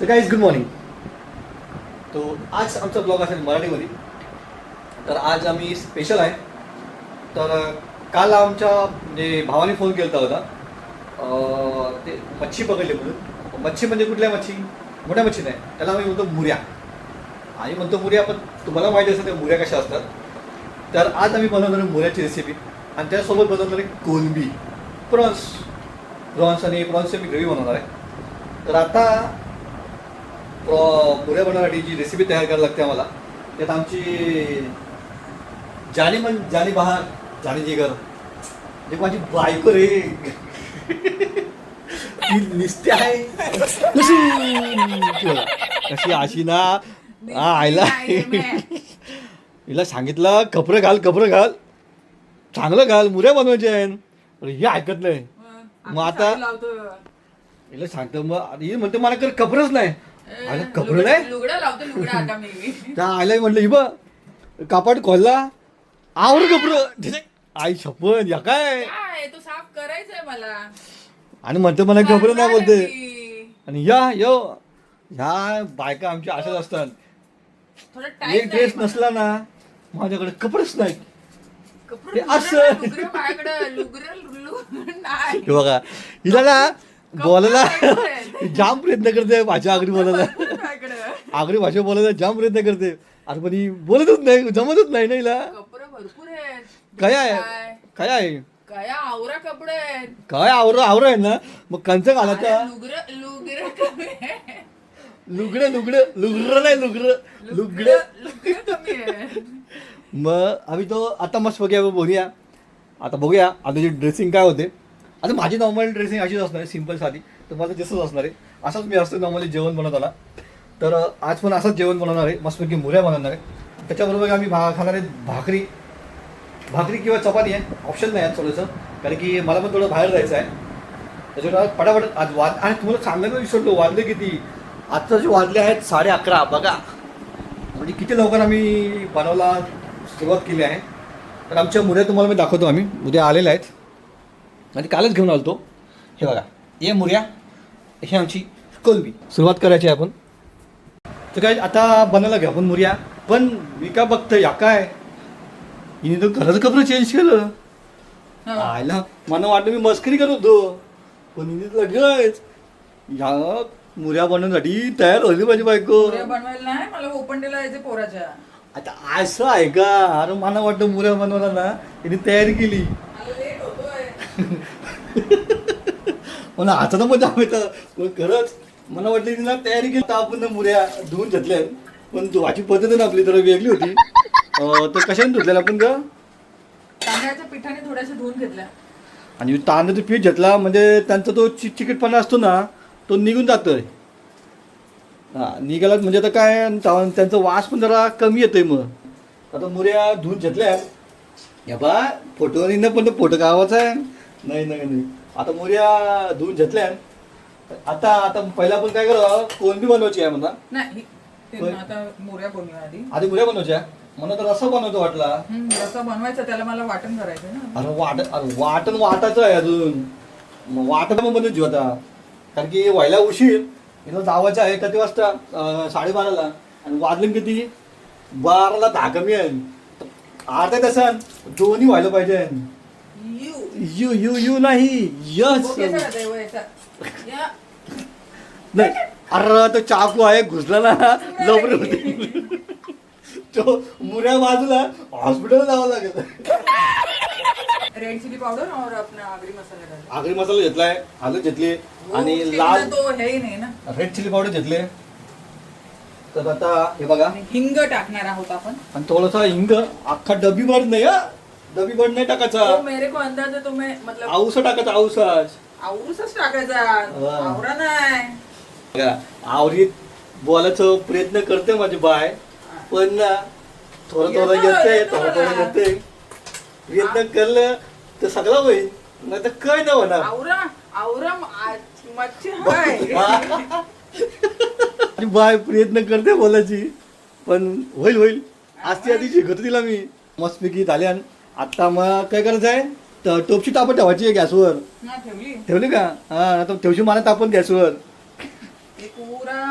तर काहीच good morning तो आज आमचा ब्लॉग असेल मराठीमध्ये. तर आज आम्ही स्पेशल आहे. तर काल आमच्या म्हणजे भावाने फोन केला होता. ते मच्छी पकडली म्हणून. मच्छी म्हणजे कुठल्या मच्छी? मोठ्या मच्छी नाही त्याला आम्ही म्हणतो मुऱ्या. आणि म्हणतो मुऱ्या पण तुम्हाला माहिती असेल त्या मुऱ्या कशा असतात. तर आज आम्ही बनवणार मुऱ्याची रेसिपी आणि त्यासोबत बनवणार आहे कोलंबी. प्रॉन्स प्रॉन्स आणि प्रॉन्सची मी ग्रेव्ही बनवणार आहे. तर आता प्रॉ मुऱ्या बनवण्यासाठी जी रेसिपी तयार करायला लागते आम्हाला त्यात आमची जानी मन जानी बहार जानी जिगर जे माझी बायको रे. ती निसते आहे. कशी कशी अशी ना? हा आयला हिला सांगितलं कपडे घाल कपडे घाल. चांगलं घाल मुऱ्या बनवायचे आहे हे ऐकत नाही. मग आता हिला सांगतो मग ही म्हणते मला कर कपडच नाही. अरे कपडे नाही लुगडं लावतो लुगडं आता मी. त्या आईला म्हटलं ही बघ कापाट खोलला आवर कपडं. आई छप्पन या काय? काय तो साफ करायचंय मला. आणि म्हणते मला कपडे नाही बोलते. आणि या यो. ह्या बायका आमच्या अशाच असतात. थोडं एक टाइम ड्रेस नसला ना माझ्याकडे कपडेच नाही कपडे हे असं. लुगडं माझ्याकडं लुगडं लुगडं नाही हे बघा हिला ना बोलायला. जाम प्रयत्न करते भाषा आगरी बोलायला. आगरी भाषा. बोलायला जाम प्रयत्न करते. अरे पण ही बोलतच नाही जमतच नाही ना हिला? कपडे भरपूर आहेत. काय आहे? काय? आहे? काय आवरा कपडे आहेत. काय आवर आवर आहे ना? मग कंच घालायचा लुगडं लुगडं लुगडं लुगडं लुगडं नाही लुगडं. लुगडं मग आम्ही तो आता मस्त बघूया बघूया. आता बघूया आता जे ड्रेसिंग काय होते. आता माझी नॉर्मल ड्रेसिंग अशीच असणार आहे सिंपल साधी. तर माझं असणार आहे. असंच मी असतो नॉर्मली जेवण बनवताना तर आज पण असंच जेवण बनवणार आहे. मस्तपैकी मुऱ्या बनवणार आहे. त्याच्याबरोबर आम्ही भा खाणार आहे भाकरी. भाकरी किंवा चपाती आहे. ऑप्शन नाही आहे थोडंसं कारण की मला पण थोडं बाहेर जायचं आहे. त्याच्यामुळे पटापट आज वाद आणि तुम्हाला सांगायला विसरलो. वाजले किती? आत्ता जे वाजले आहेत साडे अकरा. बघा. म्हणजे किती लवकर आम्ही बनवायला सुरुवात केली आहे. तर आमच्या मुऱ्या तुम्हाला मी दाखवतो आम्ही. उद्या आलेल्या आहेत. आणि कालच घेऊन आलतो. हे बघा. ये मुऱ्या. हे आमची कोलबी सुरुवात करायची आहे आपण. तर काय आता बनायला घ्या आपण मुऱ्या पण मी काय बघतं या काय? हिने तर घराचं कपडे चेंज केलं. हा. आयला मला वाटलं मी मस्करी करत होतो. पण हिने तर लगेच या मुऱ्या बनवण्यासाठी तयार होती माझी बायको. पुऱ्या बनवायला नाही मला ओपन डेला यायचे पोराच्या. आता असं आहे का? अरे मला वाटतं मुऱ्या बनवला ना तिने तयारी केली. मला आता पण दाखवायचं पण खरंच मला वाटलं ना तयारी केली आपण मुऱ्या धुवून घेतल्या. पण धुवाची पद्धत ना आपली जरा वेगळी होती. तर कशाने धुतलेल्या आपण का तांदळाच्या पिठाने थोड्याशा धुवून घेतल्या. आणि तांदळाचं पीठ घेतला म्हणजे त्यांचा तो चिकटपणा असतो ना तो निघून जातोय. हा निघाला म्हणजे आता काय त्यांचा वास पण जरा कमी येतोय मग. आता मुऱ्या धुवून घेतल्या. या बा फोटो ना पण तो फोटो गावाचा आहे. नाही नाही नाही. आता मुऱ्या धुवून घेतल्या आता आता पहिला आपण काय करू कोणबी बनवायची आहे म्हणा नाही ते होय. आता मोऱ्या बनवूया आधी. आधी मुऱ्या बनवायच्या. मला तर रस्सा बनवतो वाटला. हम्म, रस्सा बनवायचा त्याला मला वाटण करायचं ना. अरे वाट अरे वाटण वाटायचं आहे अजून. मग वाटण पण बनवायची आता. कारण की व्हायला उशीर. इथं जावायचं आहे किती वाजता अं, साडेबाराला. आणि वाजले किती? बाराला दहा कमी आहे. अर्ध्या तासात दोन्ही व्हायला पाहिजे. यू यू यू नाही यस. नाही अरे तो चाकू आहे घुसला ना लवकर होते तो मुऱ्या बाजूला हॉस्पिटल जावं लागेल. रेड चिली पावडर और अपना आगरी मसाला डाल. आगरी मसाला घेतलाय हळद घेतली आणि वो उसके लाल तो है ही नाही ना. रेड चिली पावडर घेतले. तर आता हे बघा. आणि हिंग टाकणार आहोत आपण. आणि थोडासा हिंग अख्खा डबी भर नाही हा. डबी भर नाही टाकायचा. तो मेरे को अंदाज है तुम्हें मतलब औसा टाकायचा औसाच आवरूसच टाकायचा. वा. आवरा नाही. बघा, आवरीत बोलायचं प्रयत्न करते माझी बाय पण ना थोडं थोडं येतं, येते येतं थोडं थोडं मला. येते प्रयत्न केलं तर सगळं होईल. नाही तर काय नाही होणार. आवरा आवरा म- आ- मच्छी हाय. बाय प्रयत्न करते बोलायची पण होईल होईल. आज ती आधी शिकवतो तिला मी. मस्तपैकी झाल्या आता मग काय करायचं आहे? टोपची तापत ठेवायची आहे गॅसवर. ना ठेवली? ठेवली का? हा आता ठेवशी मला तापत गॅसवर. ते पुरा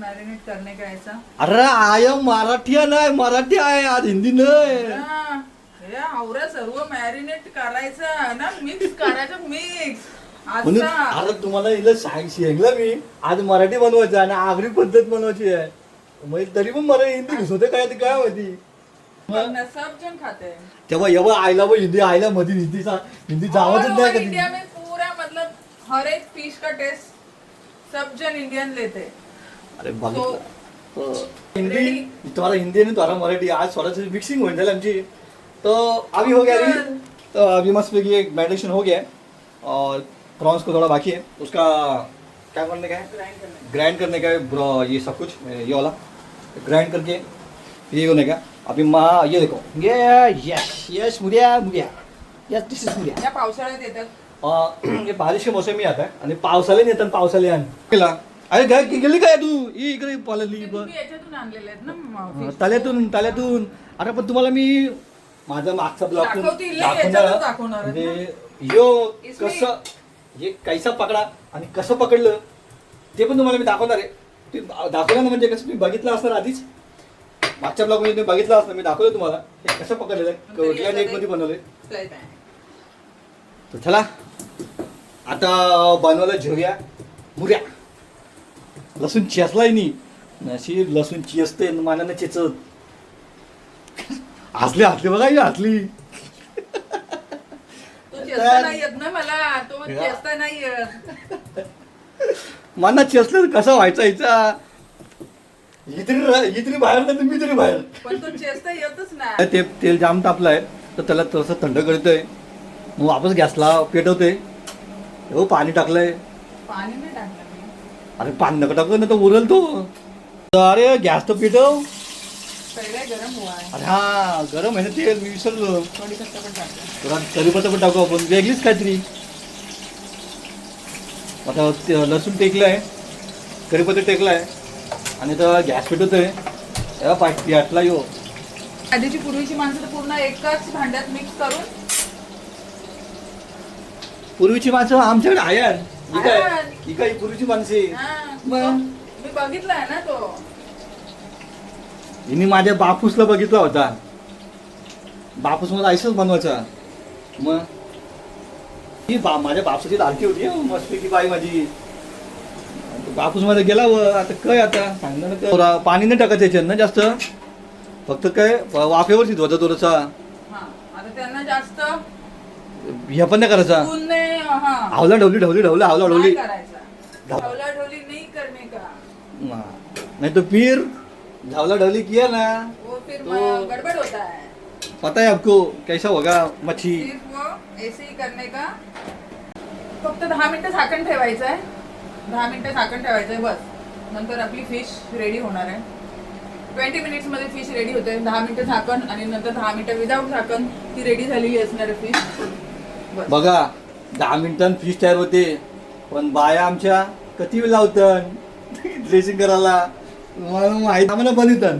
मैरिनेट करने का ऐसा अरे आय मराठी आहे मराठी आहे आज हिंदी नाही. हा, हे आवरा सर्व मॅरिनेट करायचं ना मिक्स करायचं मिक्स म्हणून आता. अरे तुम्हाला हिला सांग सांगलं मी. आज मराठी बनवायचं आणि आगरी पद्धत बनवायची आहे. मग तरी पण मला हिंदी घुसवते काय ते काय माहिती. सब जन खाते. हैं तेव्हा एव्हा आईला पण हिंदी आईला मध्ये हिंदी सा- हिंदी जावतच All नाही over कधी. इंडिया में पूरा मतलब हर एक फ़िश का टेस्ट सब जन इंडियन लेते. हैं. अरे बघितलं So, तो हिंदी? तुम्हाला हिंदी आणि तुम्हाला मराठी आज थोड़ा मिक्सिंग होईल झाली आमची. तो अभी हो गया अभी. तो अभी मस्त पैकी एक मेडिटेशन हो गया है और प्रॉन्स को थोड़ा बाकी है उसका क्या करने का है? Grind करने ग्राइंड करने का है ब्रो ये सब कुछ ये वाला. ग्राइंड करके ये होने का. अभी माँ ये देखो। ये यस यस मुरिया मुरिया यस दिस इज मुरिया. या पावसाळ्यात येतात. अं, हे बारिश के मौसम में आता है। आणि पावसाळ्यात येतात पावसाळ्यात गेला अरे काय गेली काय तू? ही इकडे पळाली याच्यातून आणलेले आहेत ना म- fish. तल्यातून तल्यातून अरे पण तुम्हाला मी माझा मागचा ब्लॉग याच्यातच दाखवणार म्हणजे यो कसं हे कैसा पकडा आणि कसं पकडलं ते पण तुम्हाला मी दाखवणार आहे. ते दाखवलं ना म्हणजे कसं तुम्ही बघितलं असणार आधीच? मागच्या ब्लॉगमध्ये तुम्ही बघितलं असणार मी दाखवलं तुम्हाला. हे कसं पकडलेलं? आहे कुठल्या ते- मध्ये बनवलंय. तर चला. आता बनवायला घेऊया मुऱ्या. लसूण चेचलाय नी. अशी लसूण चेचते मानाने चेचत. हसली हसली बघा हसली चेस्ता मला. चेस्ता चेचलं कसा व्हायचा बाहेर नाही तर मी तरी बाहेर. पण तो येतच तेल जाम तापलाय तर त्याला तसं थंड करतोय. मग वापस गॅसला पेटवतोय. हो पाणी टाकलंय. पाणी नाही टाकलं मी. अरे पाणी नका टाकू ना तर उरल तो अरे गॅस तर पेटव. पहिला गरम हुआ आहे अरे हा गरम आहे ना तेल मी विसरलो. थोडी कच्चा पण टाकलं जरा कढीपत्ता पण टाकू आपण. वेगळीच काहीतरी. आता ते लसूण टेकलाय. कढीपत्ता टेकलाय. आणि तर गॅस पेटवतोय पाठी आटला यो. आधीची पूर्वीची माणसं तर पूर्ण एकाच भांड्यात मिक्स करून पूर्वीची माणसं आमच्याकडे आहे. यार ही काय आहे. ही काय पूर्वीची माणसे. हा, मग? मी बघितलाय ना तो. हिने माझ्या बापूसला बघितला होता. बापूस मला आईसच बनवायचा. मग? ही बा माझ्या बापसाची लालकी होती. हं, मस्तपैकी बाई माझी. बापूसमध्ये गेला व आता काय आता? सांगणार पाणी नाही टाकायचं याच्यात ना जास्त. फक्त काय वाफेवर शिजवायचा थोडासा. हा आता त्यांना जास्त हे पण नाही करायचा. हा. आवला ढवली ढवली ढवली आवला ढवली. नाही तो फिर. झावला ढवली किया ना. तो- गड़बड़ होता है. पता है आपको कैसा होगा मच्छी? ऐसे ही करने का? फक्त दहा मिनिटं झाकण ठेवायचं आहे. दहा मिनटं झाकण ठेवायचं आहे बस. नंतर आपली फिश रेडी होणार आहे. ट्वेंटी मिनिट्समध्ये फिश रेडी होते. दहा मिनटं झाकण आणि नंतर दहा मिनिटं विदाऊट झाकण ती रेडी झालेली असणार आहे फिश बस. बघा दहा मिनिटांत फिश तयार होते. पण बाया आमच्या किती वेळ लावतात ड्रेसिंग करायला. मला माहिती आम्हाला बनवतात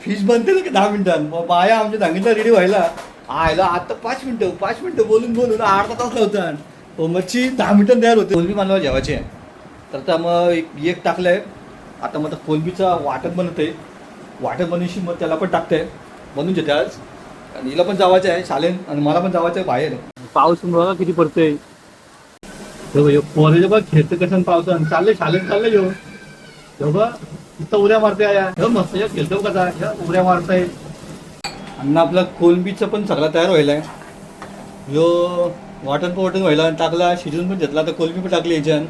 फिश बनते ना की दहा मिनिटांत मग बाया आमच्या सांगितलं रेडी व्हायला. आयला आता पाच मिनटं पाच मिनिटं बोलून बोलून अर्धा तास लावतात हो, मच्छी दहा मिनिटांत तयार होते. कोलबी मला जेवायची आहे. तर आता मग एक एक टाकलंय. आता मग आता कोलबीचा वाटण बनत आहे वाटण बनवशी मग त्याला पण टाकतंय. बनवून घेते आज. आणि हिला पण जावायचं आहे शालेन आणि मला पण जावायचं आहे बाहेर. पाऊस बघा किती पडतोय. पोरे बघ खेळतं कसं पावसान चाललंय शालेन चाललंय यो ह्यो बघ इथं उड्या मारते आया ह्यो मस्त ह्यो खेळतो कसा ह्यो उड्या मारताय. आणि आपला कोलंबीचं पण सगळा तयार व्हायलाय. ह्यो वाटण पवटण व्हायला टाकला शिजून पण घेतला. तर कोलंबी पण टाकली याच्यान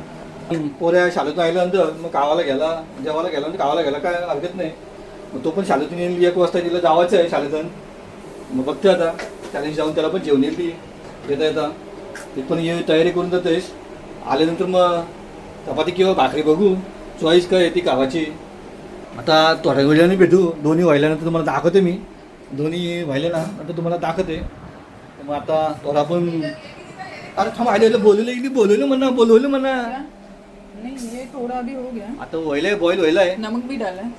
पोऱ्या शाळेतून आल्यानंतर मग गावाला गेला जेवायला गेला म्हणजे गावाला गेला काय हरकत नाही. मग तो पण शाळेतून येईल एक वाजता तिला जावायचं आहे शाळेतून मग बघते आता. त्या दिवशी जाऊन त्याला पण जेवण येईल येता येता. ते पण ये तयारी करून जातेस आल्यानंतर मग चपाती किंवा भाकरी बघू. चॉईस काय आहे ती गावाची. आता थोड्या वेळाने भेटू. दोन्ही व्हायल्यानंतर तुम्हाला दाखवते मी. दोन्ही व्हायले ना नंतर तुम्हाला दाखवते. मग आता थोडा पण अरे थांब आलेलं बोलवलं इकडे बोलवलं म्हणा बोलवलं म्हणा. नहीं ये थोड़ा अभी हो गया। आता व्हायलाय बॉईल व्हायलाय नमक भी डाला है।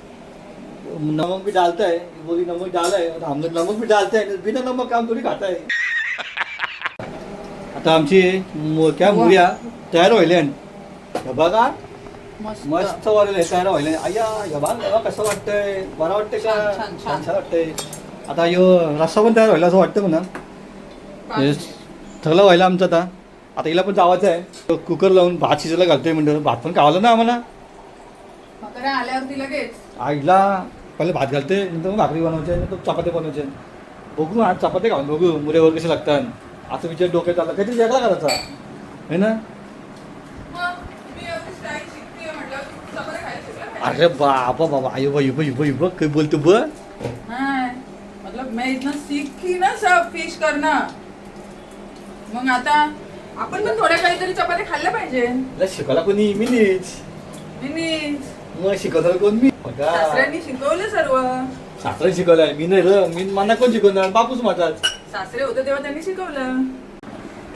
नमक भी डालता है बोली नमक डाला है और हम लोग नमक भी डालते हैं बिना नमक काम थोडी खाता है। आता आमची मु- क्या मुर्या तयार व्हायल्या हे बघा। मस्त। मस्त वारेल तयार व्हायला अय्या या बाग बघा कसं वाटतंय बरं वाटतंय का? छान, छान, छान. छान वाटतंय. आता यो रस्सा पण तयार व्हायला असं वाटतं म्हणा. हे ठरलं व्हायला आमचं आता. आता हिला पण जावायचं आहे. कुकर लावून भात शिजायला घालतोय म्हणतो भात पण खावलं ना आम्हाला. मकरा आल्यावरती लगेच. आईला पहिले भात घालते नंतर मग भाकरी बनवायचे नंतर चपात्या बनवायचे बघू आज चपात्या खाऊन बघू मुरेवर कसे लागतात. आता विचार डोक्यात आला काहीतरी वेगळा करायचा. है ना. अरे बाबा बाबा आयो बा युब युब युब काय बोलतो ब मतलब मैं इतना सीखी ना सब फिश करना. मग आता आपण पण थोड्या काहीतरी चपात्या खाल्ल्या पाहिजे. शिकवला कोणी मी नीच मिनीज मग शिकवणार कोण मी? बघा. सासऱ्यांनी शिकवलं सर्व. सासरा शिकवलाय मी नाही र. मी मला कोण शिकवणार? बापूच माझाच सासरे होते तेव्हा त्यांनी शिकवलं.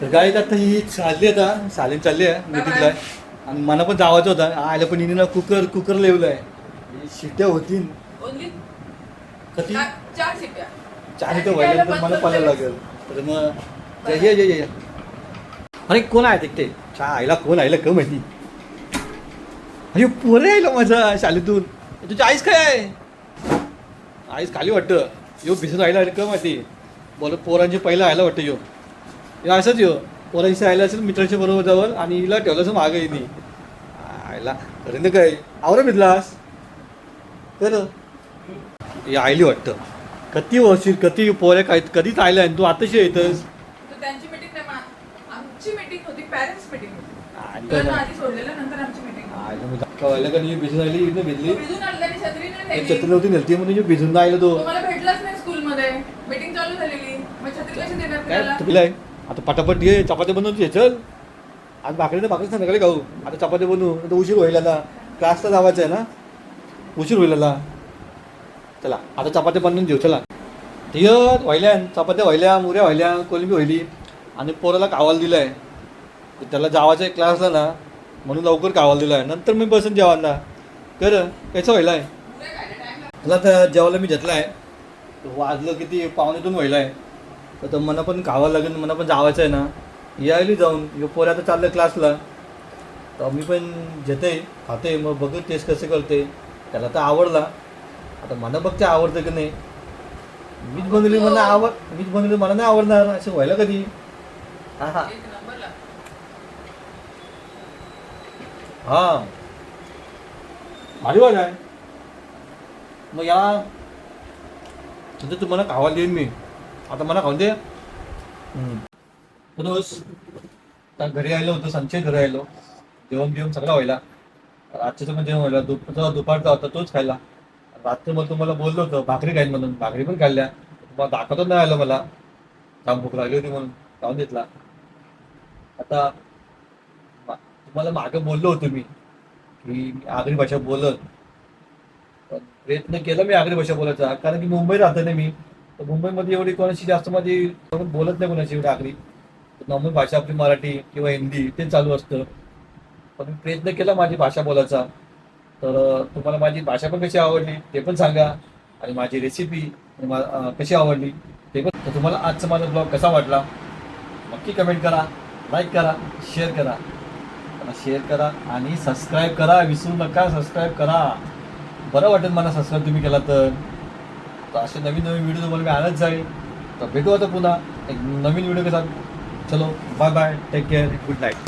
तर काय आता ही चालली आता. सालीन चालली आहे मीटिंगला आणि मला पण जावायचं होतं. आयला पण हिने ना कुकर कुकर लेवलाय. शिट्ट्या होतील. ओनली कधी? चार शिप्या चार इथं व्हायला तर मला पाहायला लागेल. तर मग ये ये ये ये. अरे कोण आहे तिकडे चहा आईला कोण आईला क माहिती? अरे पोरे आईला माझा शालेतून तुझी आईस काय आहे? आईस खाली वाटतं. यो भिजून आईला का माहिती? बोल पोरांची पहिला आयला वाटतं यो. यो असंच यो. पोरांशी आयला असेल मित्राच्या बरोबर जवळ आणि हिला ठेवलं असं मागं येते आईला अरे ना काय? आवरा भिजलास? कर हे आईली वाटतं. कधी वर्षी कधी पोऱ्या काय कधीच आयला आणि तू आताशी येतस तर त्यांची मीटिंग नाही मा- आमची मीटिंग होती पॅरेंट्स मीटिंग होती. आधी सोडलेलं नंतर आमची व्हायला का नाही भिजून आली इथं भिजली. भिजून आणलं आणि छत्री नाही एक नेली. छत्री नव्हती नेलती म्हणून भिजून तो. तुम्हाला भेटलाच नाही स्कूलमध्ये मीटिंग चालू झालेली. मग छत्री कशी देणार काय फिरायला? तुला आहे? आता पटापट घे चपात्या बनवून घे चल. आज भाकरी तर भाकरी संध्याकाळी खाऊ. आता चपात्या बनवू आता उशीर होईल आता. क्लासला जावायचं आहे ना. उशीर होईल आता. चला आता चपात्या बनवून देऊ चला. ते व्हायल्या चपात्या व्हायल्या मुऱ्या व्हायल्या कोलंबी व्हायली. आणि पोराला कावाला दिलं आहे त्याला जावायचा एक क्लास क्लासला ना म्हणून लवकर कावाला दिला आहे नंतर मी बसून जेवायला. कर कसं व्हायला आहे मला तर जेवायला मी घेतला आहे वाजलं किती पाहुण्यातून दोन व्हायला आहे तर मला पण खावा लागेल मला पण जावायचं आहे ना. यायला जाऊन यो पोऱ्या आता चाललं क्लासला तर मी पण घेते खाते मग बघत टेस्ट कसे करते. त्याला तर आवडला. आता मला बघते आवडतं की नाही. मीच बनवली मला आवड मीच बनवली मला नाही आवडणार. असं व्हायला कधी? हां हां एक नंबरला. हा. भारी वाट आहे. मग या. तुझं तुम्हाला खावा देईन मी. आता मला खाऊन दे. आता घरी आलो होतो संचय घरी आलो. जेवण बिवण सगळं व्हायला. रात्रीचं पण जेवण व्हायला. दुपारचा दुपारचा होता तोच खायला. रात्री मग तुम्हाला बोललो होतो भाकरी खाईन म्हणून. भाकरी पण खाल्ल्या. तुम्हाला दाखवतच नाही आलं मला. जाम भूक लागली होती म्हणून. खाऊन घेतला. आता तुम्हाला मागं बोललो होतो मी की मी आगरी भाषा बोलत. पण प्रयत्न केला मी आगरी भाषा बोलायचा कारण की मुंबई राहतो ना मी तर मुंबईमध्ये एवढी कोणाशी जास्त माझी बोलत नाही कोणाची एवढी आगरी. नॉर्मल भाषा आपली मराठी किंवा हिंदी ते चालू असतं. पण मी प्रयत्न केला माझी भाषा बोलायचा. तर तुम्हाला माझी भाषा पण कशी आवडली ते पण सांगा. आणि माझी रेसिपी कशी आवडली ते पण. तर तुम्हाला आजचा माझा ब्लॉग कसा वाटला नक्की कमेंट करा लाईक करा शेअर करा. शेअर करा आणि सबस्क्राईब करा. विसरू नका सबस्क्राईब करा. बरं वाटेल मला सबस्क्राईब तुम्ही केला तर. तर असे नवीन नवीन व्हिडिओ तुम्हाला मी आणत जाईल. तर भेटू आता पुन्हा. एक नवीन व्हिडिओ कसा चलो bye bye take care good night